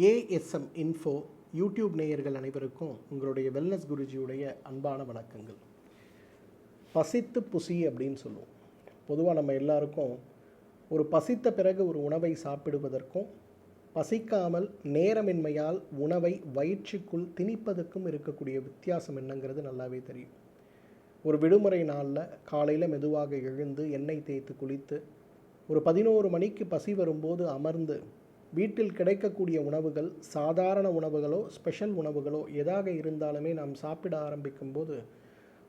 ASM info YouTube நேயர்கள் அனைவருக்கும் உங்களுடைய வெல்னஸ் குருஜியுடைய அன்பான வணக்கங்கள். பசித்து புசி அப்படின்னு சொல்லுவோம். பொதுவாக நம்ம எல்லாருக்கும் ஒரு பசித்த பிறகு ஒரு உணவை சாப்பிடுவதற்கும் பசிக்காமல் நேரமின்மையால் உணவை வயிற்றுக்குள் திணிப்பதற்கும் இருக்கக்கூடிய வித்தியாசம் என்னங்கிறது நல்லாவே தெரியும். ஒரு விடுமுறை நாளில் காலையில் மெதுவாக எழுந்து எண்ணெய் தேய்த்து குளித்து ஒரு பதினோரு மணிக்கு பசி வரும்போது அமர்ந்து வீட்டில் கிடைக்கக்கூடிய உணவுகள் சாதாரண உணவுகளோ ஸ்பெஷல் உணவுகளோ எதாக இருந்தாலுமே நாம் சாப்பிட ஆரம்பிக்கும் போது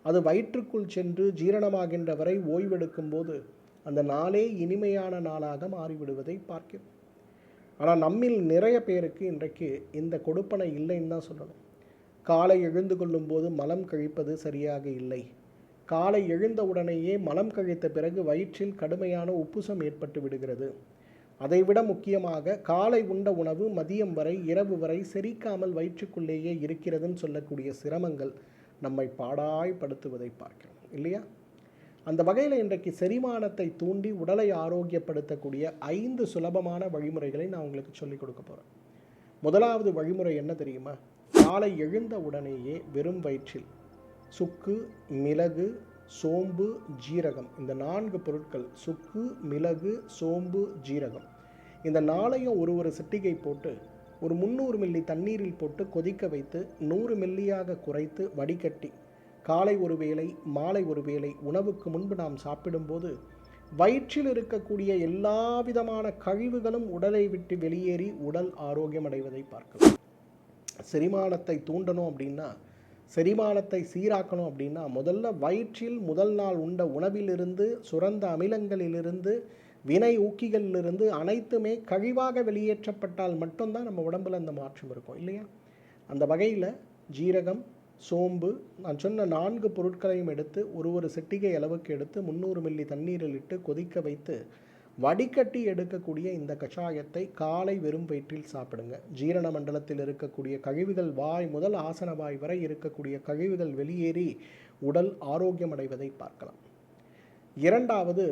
அது வயிற்றுக்குள் சென்று ஜீரணமாகின்ற வரை ஓய்வெடுக்கும் போது அந்த நாளே இனிமையான நாளாக மாறிவிடுவதை பார்க்கிறோம். ஆனால் நம்மில் நிறைய பேருக்கு இன்றைக்கு இந்த கொடுப்பனை இல்லைன்னு தான் சொல்லணும். காலை எழுந்து கொள்ளும்போது மலம் கழிப்பது சரியாக இல்லை. காலை எழுந்த உடனேயே மலம் கழித்த பிறகு வயிற்றில் கடுமையான உப்புசம் ஏற்பட்டு விடுகிறது. அதைவிட முக்கியமாக காலை உண்ட உணவு மதியம் வரை இரவு வரை செரிக்காமல் வயிற்றுக்குள்ளேயே இருக்கிறதுன்னு சொல்லக்கூடிய சிரமங்கள் நம்மை பாடாய்படுத்துவதை பார்க்கிறோம் இல்லையா? அந்த வகையில் இன்றைக்கு செரிமானத்தை தூண்டி உடலை ஆரோக்கியப்படுத்தக்கூடிய ஐந்து சுலபமான வழிமுறைகளை நான் உங்களுக்கு சொல்லிக் கொடுக்க போகிறேன் முதலாவது வழிமுறை என்ன தெரியுமா? காலை எழுந்த உடனேயே வெறும் வயிற்றில் சுக்கு மிளகு சோம்பு ஜீரகம். இந்த நான்கு பொருட்கள் சுக்கு மிளகு சோம்பு ஜீரகம். இந்த நாளையும் ஒரு ஒரு சிட்டிகை போட்டு ஒரு முந்நூறு மில்லி தண்ணீரில் போட்டு கொதிக்க வைத்து நூறு மில்லியாக குறைத்து வடிகட்டி காலை ஒரு வேளை மாலை ஒரு வேளை உணவுக்கு முன்பு நாம் சாப்பிடும்போது வயிற்றில் இருக்கக்கூடிய எல்லா விதமான கழிவுகளும் உடலை விட்டு வெளியேறி உடல் ஆரோக்கியம் அடைவதை பார்க்கலாம். செரிமானத்தை தூண்டணும் அப்படின்னா செரிமானத்தை சீராக்கணும் அப்படின்னா முதல்ல வயிற்றில் முதல் நாள் உண்ட உணவிலிருந்து சுரந்த அமிலங்களிலிருந்து வினை ஊக்கிகளிலிருந்து அனைத்துமே கழிவாக வெளியேற்றப்பட்டால் மட்டும்தான் நம்ம உடம்பில் அந்த மாற்றம் இருக்கும் இல்லையா? அந்த வகையில் ஜீரகம் சோம்பு நான் சொன்ன நான்கு பொருட்களையும் எடுத்து ஒரு ஒரு சிட்டிகை அளவுக்கு எடுத்து முந்நூறு மில்லி தண்ணீரில் இட்டு கொதிக்க வைத்து வடிகட்டி எடுக்கக்கூடிய இந்த கஷாயத்தை காலை வெறும் வயிற்றில் சாப்பிடுங்க. ஜீரண மண்டலத்தில் இருக்கக்கூடிய கழிவுகள் வாய் முதல் ஆசன வாய் வரை இருக்கக்கூடிய கழிவுகள் வெளியேறி உடல் ஆரோக்கியம் அடைவதை பார்க்கலாம். இரண்டாவது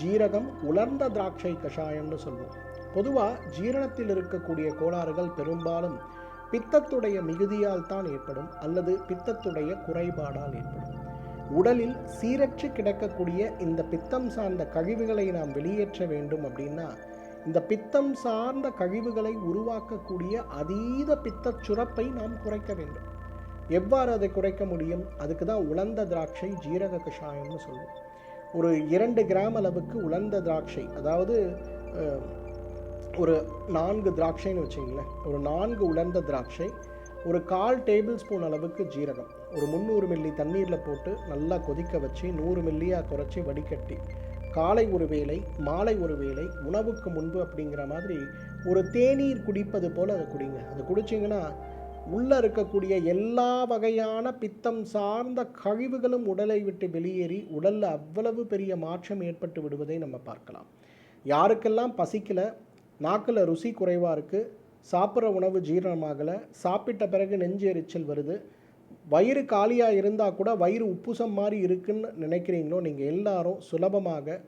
ஜீரகம் உலர்ந்த திராட்சை கஷாயம்னு சொல்லுவோம் பொதுவாக ஜீரணத்தில் இருக்கக்கூடிய கோளாறுகள் பெரும்பாலும் பித்தத்துடைய மிகுதியால் தான் ஏற்படும் அல்லது பித்தத்துடைய குறைபாடால் ஏற்படும். உடலில் சீரற்று கிடக்கக்கூடிய இந்த பித்தம் சார்ந்த கழிவுகளை நாம் வெளியேற்ற வேண்டும் அப்படின்னா இந்த பித்தம் சார்ந்த கழிவுகளை உருவாக்கக்கூடிய அதீத பித்த சுரப்பை நாம் குறைக்க வேண்டும். எவ்வாறு அதை குறைக்க முடியும்? அதுக்கு தான் உலர்ந்த திராட்சை ஜீரக கஷாயம்னு சொல்லுவோம் ஒரு இரண்டு கிராம் அளவுக்கு உலர்ந்த திராட்சை அதாவது ஒரு நான்கு திராட்சைன்னு வச்சிங்களேன். ஒரு நான்கு உலர்ந்த திராட்சை ஒரு கால் டேபிள் ஸ்பூன் அளவுக்கு ஜீரகம். ஒரு முந்நூறு மில்லி தண்ணீரில் போட்டு நல்லா கொதிக்க வச்சு நூறு மில்லியாக குறைச்சி வடிகட்டி காலை ஒரு வேளை மாலை ஒரு வேளை உணவுக்கு முன்பு அப்படிங்கிற மாதிரி ஒரு தேநீர் குடிப்பது போல் அதை குடிங்க. அது குடிச்சிங்கன்னா உள்ளே இருக்கக்கூடிய எல்லா வகையான பித்தம் சார்ந்த கழிவுகளும் உடலை விட்டு வெளியேறி உடலில் அவ்வளவு பெரிய மாற்றம் ஏற்பட்டு விடுவதை நம்ம பார்க்கலாம். யாருக்கெல்லாம் பசிக்கல நாக்கில் ருசி குறைவாக இருக்குது சாப்பிட்ற உணவு ஜீரணமாகலை சாப்பிட்ட பிறகு நெஞ்சு எரிச்சல் வருது வயிறு காலியாக இருந்தால் கூட வயிறு உப்புசம் மாதிரி இருக்குன்னு நினைக்கிறீங்களோ நீங்கள் எல்லாரும் சுலபமாக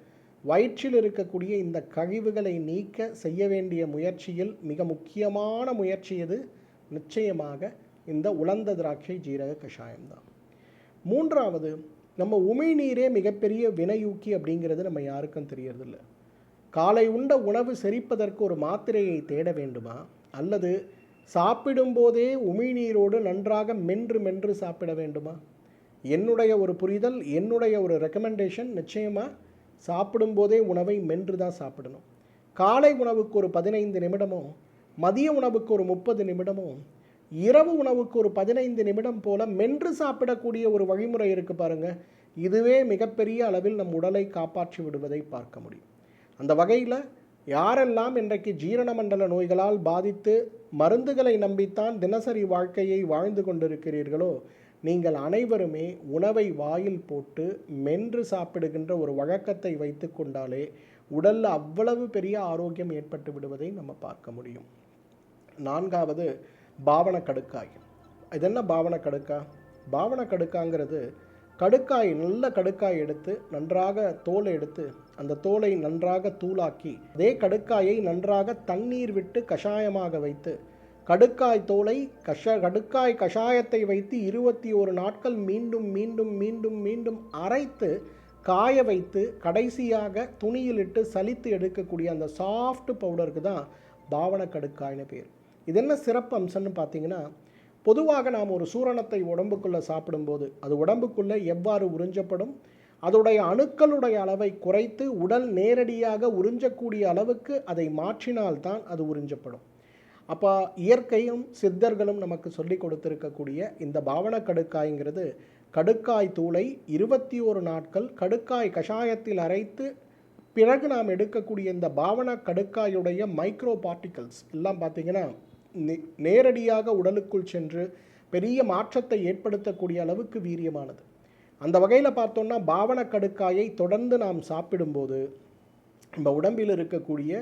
வயிற்றில் இருக்கக்கூடிய இந்த கழிவுகளை நீக்க செய்ய வேண்டிய முயற்சியில் மிக முக்கியமான முயற்சி எது? நிச்சயமாக இந்த உலர்ந்த திராட்சை ஜீரக கஷாயம்தான் மூன்றாவது நம்ம உமிழ்நீரே மிகப்பெரிய வினையூக்கி அப்படிங்கிறது நம்ம யாருக்கும் தெரியறதில்ல. காலை உண்ட உணவு செரிப்பதற்கு ஒரு மாத்திரையை தேட வேண்டுமா? அல்லது சாப்பிடும்போதே உமிழ்நீரோடு நன்றாக மென்று மென்று சாப்பிட வேண்டுமா? என்னுடைய ஒரு புரிதல் என்னுடைய ஒரு ரெக்கமெண்டேஷன் நிச்சயமாக சாப்பிடும்போதே உணவை மென்று தான் சாப்பிடணும். காலை உணவுக்கு ஒரு பதினைந்து நிமிடமும் மதிய உணவுக்கு ஒரு முப்பது நிமிடமும் இரவு உணவுக்கு ஒரு பதினைந்து நிமிடம் போல மென்று சாப்பிடக்கூடிய ஒரு வழிமுறை இருக்கு பாருங்க. இதுவே மிகப்பெரிய அளவில் நம் உடலை காப்பாற்றி விடுவதை பார்க்க முடியும். அந்த வகையில் யாரெல்லாம் இன்றைக்கு ஜீரண மண்டல நோய்களால் பாதித்து மருந்துகளை நம்பித்தான் தினசரி வாழ்க்கையை வாழ்ந்து கொண்டிருக்கிறீர்களோ நீங்கள் அனைவருமே உணவை வாயில் போட்டு மென்று சாப்பிடுகின்ற ஒரு வழக்கத்தை வைத்து கொண்டாலே உடலில் அவ்வளவு பெரிய ஆரோக்கியம் ஏற்பட்டு விடுவதை நம்ம பார்க்க முடியும். நான்காவது பாவன கடுக்காய். இது என்ன பாவன கடுக்கா? பாவன கடுக்காங்கிறது கடுக்காய் நல்ல கடுக்காய் எடுத்து நன்றாக தோலை எடுத்து அந்த தோலை நன்றாக தூளாக்கி அதே கடுக்காயை நன்றாக தண்ணீர் விட்டு கஷாயமாக வைத்து கடுக்காய் தோலை கஷ கடுக்காய் கஷாயத்தை வைத்து இருபத்தி ஒரு நாட்கள் மீண்டும் மீண்டும் மீண்டும் மீண்டும் அரைத்து காய வைத்து கடைசியாக துணியிலிட்டு சலித்து எடுக்கக்கூடிய அந்த சாஃப்ட் பவுடருக்கு தான் பாவன கடுக்காய்னு பேர். இது என்ன சிறப்பு அம்சம்னு பார்த்தீங்கன்னா பொதுவாக நாம் ஒரு சூரணத்தை உடம்புக்குள்ளே சாப்பிடும்போது அது உடம்புக்குள்ளே எவ்வாறு உறிஞ்சப்படும் அதோடைய அணுக்களுடைய அளவை குறைத்து உடல் நேரடியாக உறிஞ்சக்கூடிய அளவுக்கு அதை மாற்றினால்தான் அது உறிஞ்சப்படும். அப்போ இயற்கையும் சித்தர்களும் நமக்கு சொல்லி கொடுத்துருக்கக்கூடிய இந்த பாவன கடுக்காய்ங்கிறது கடுக்காய் தூளை இருபத்தி ஒரு நாட்கள் கடுக்காய் கஷாயத்தில் அரைத்து பிறகு நாம் எடுக்கக்கூடிய இந்த பாவன கடுக்காயுடைய மைக்ரோ பார்ட்டிகல்ஸ் எல்லாம் பார்த்திங்கன்னா நேரடியாக உடலுக்குள் சென்று பெரிய மாற்றத்தை ஏற்படுத்தக்கூடிய அளவுக்கு வீரியமானது. அந்த வகையில் பார்த்தோன்னா பாவன கடுக்காயை தொடர்ந்து நாம் சாப்பிடும்போது நம்ம உடம்பில் இருக்கக்கூடிய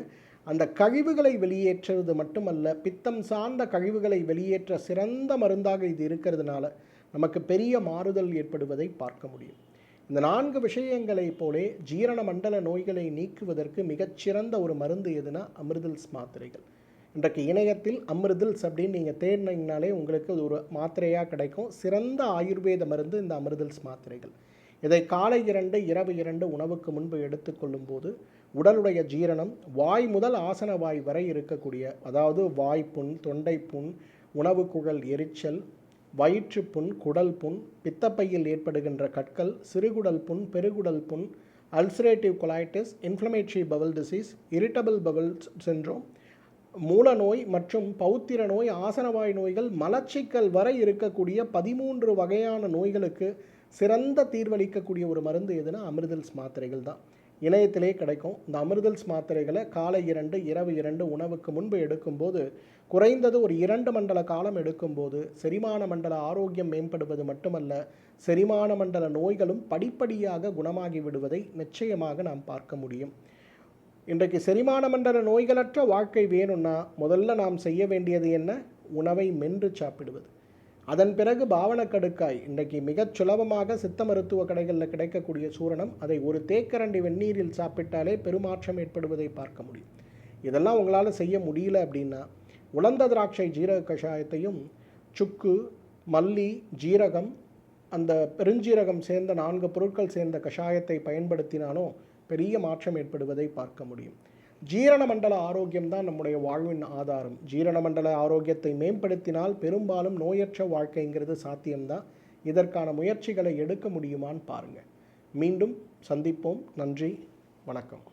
அந்த கழிவுகளை வெளியேற்றுவது மட்டுமல்ல பித்தம் சார்ந்த கழிவுகளை வெளியேற்ற சிறந்த மருந்தாக இது இருக்கிறதுனால நமக்கு பெரிய மாறுதல் ஏற்படுவதை பார்க்க முடியும். இந்த நான்கு விஷயங்களைப் போலே ஜீரண மண்டல நோய்களை நீக்குவதற்கு மிகச்சிறந்த ஒரு மருந்து எதுனா அமிர்தல்ஸ் மாத்திரைகள். இன்றைக்கு இணையத்தில் அமிர்தல்ஸ் அப்படின்னு நீங்கள் தேடினீங்கனாலே உங்களுக்கு அது ஒரு மாத்திரையாக கிடைக்கும். சிறந்த ஆயுர்வேத மருந்து இந்த அமிர்தல்ஸ் மாத்திரைகள். இதை காலை இரண்டு இரவு இரண்டு உணவுக்கு முன்பு எடுத்துக்கொள்ளும் போது உடலுடைய ஜீரணம் வாய் முதல் ஆசன வாய் வரை இருக்கக்கூடிய அதாவது வாய்ப்புண் தொண்டை புண் உணவு குழல் எரிச்சல் வயிற்று புண் குடல் புண் பித்தப்பையில் ஏற்படுகின்ற கற்கள் சிறுகுடல் புண் பெருகுடல் புண் ulcerative colitis inflammatory bowel disease irritable bowel syndrome மூல நோய் மற்றும் பௌத்திர நோய் ஆசனவாய் நோய்கள் மலச்சிக்கல் வரை இருக்கக்கூடிய பதிமூன்று வகையான நோய்களுக்கு சிறந்த தீர்வளிக்கக்கூடிய ஒரு மருந்து எதுனா அமிர்தல்ஸ் மாத்திரைகள் தான். இணையத்திலே கிடைக்கும். இந்த அமிர்தல்ஸ் மாத்திரைகளை காலை இரண்டு இரவு இரண்டு உணவுக்கு முன்பு எடுக்கும்போது குறைந்தது ஒரு இரண்டு மண்டல காலம் எடுக்கும்போது செரிமான மண்டல ஆரோக்கியம் மேம்படுவது மட்டுமல்ல செரிமான மண்டல நோய்களும் படிப்படியாக குணமாகி விடுவதை நிச்சயமாக நாம் பார்க்க முடியும். இன்றைக்கு செரிமான மண்டல நோய்களற்ற வாழ்க்கை வேணும்னா முதல்ல நாம் செய்ய வேண்டியது என்ன? உணவை மென்று சாப்பிடுவது. அதன் பிறகு பாவனக்கடுக்காய் இன்றைக்கு மிகச் சுலபமாக சித்த மருத்துவ கடைகளில் கிடைக்கக்கூடிய சூரணம் அதை ஒரு தேக்கரண்டி வெந்நீரில் சாப்பிட்டாலே பெருமாற்றம் ஏற்படுவதை பார்க்க முடியும். இதெல்லாம் உங்களால் செய்ய முடியல அப்படின்னா உலர்ந்த திராட்சை ஜீரக கஷாயத்தையும் சுக்கு மல்லி ஜீரகம் அந்த பெருஞ்சீரகம் சேர்ந்த நான்கு பொருட்கள் சேர்ந்த கஷாயத்தை பயன்படுத்தினாலும் பெரிய மாற்றம் ஏற்படுவதை பார்க்க முடியும். ஜீரண மண்டல ஆரோக்கியம் தான் நம்முடைய வாழ்வின் ஆதாரம். ஜீரண மண்டல ஆரோக்கியத்தை மேம்படுத்தினால் பெரும்பாலும் நோயற்ற வாழ்க்கைங்கிறது சாத்தியம்தான். இதற்கான முயற்சிகளை எடுக்க முடியுமான்னு பாருங்கள் மீண்டும் சந்திப்போம். நன்றி. வணக்கம்.